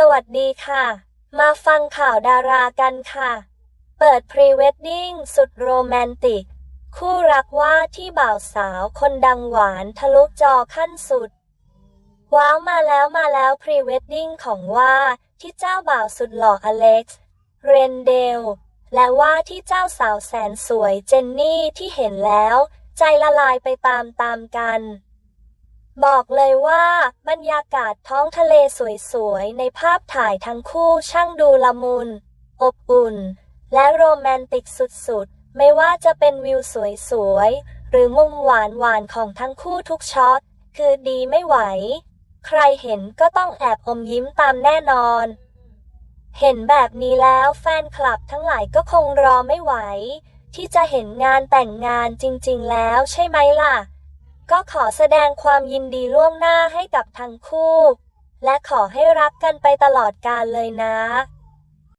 สวัสดีค่ะ มาฟังข่าวดารากันค่ะ เปิดพรีเวดดิ้งสุดโรแมนติก คู่รักว่าที่บ่าวสาวคนดังหวานทะลุจอขั้นสุด ว้าวมาแล้วมาแล้วพรีเวดดิ้งของว่าที่เจ้าบ่าวสุดหล่ออเล็กซ์ เรนเดล และว่าที่เจ้าสาวแสนสวยเจนนี่ที่เห็นแล้ว ใจละลายไปตามตามกัน บอกเลยว่าบรรยากาศท้องทะเลสวยๆ ในภาพถ่ายทั้งคู่ช่างดูละมุน อบอุ่น และโรแมนติกสุดๆ ไม่ว่าจะเป็นวิวสวยๆ หรือมุมหวานๆ ของทั้งคู่ทุกช็อต คือดีไม่ไหว ใครเห็นก็ต้องแอบอมยิ้มตามแน่นอน เห็นแบบนี้แล้วแฟนคลับทั้งหลายก็คงรอไม่ไหว ที่จะเห็นงานแต่งงานจริงๆแล้วใช่ไหมล่ะ ก็ขอแสดงความยินดีล่วงหน้าให้กับทั้งคู่ และขอให้รักกันไปตลอดกาลเลยนะ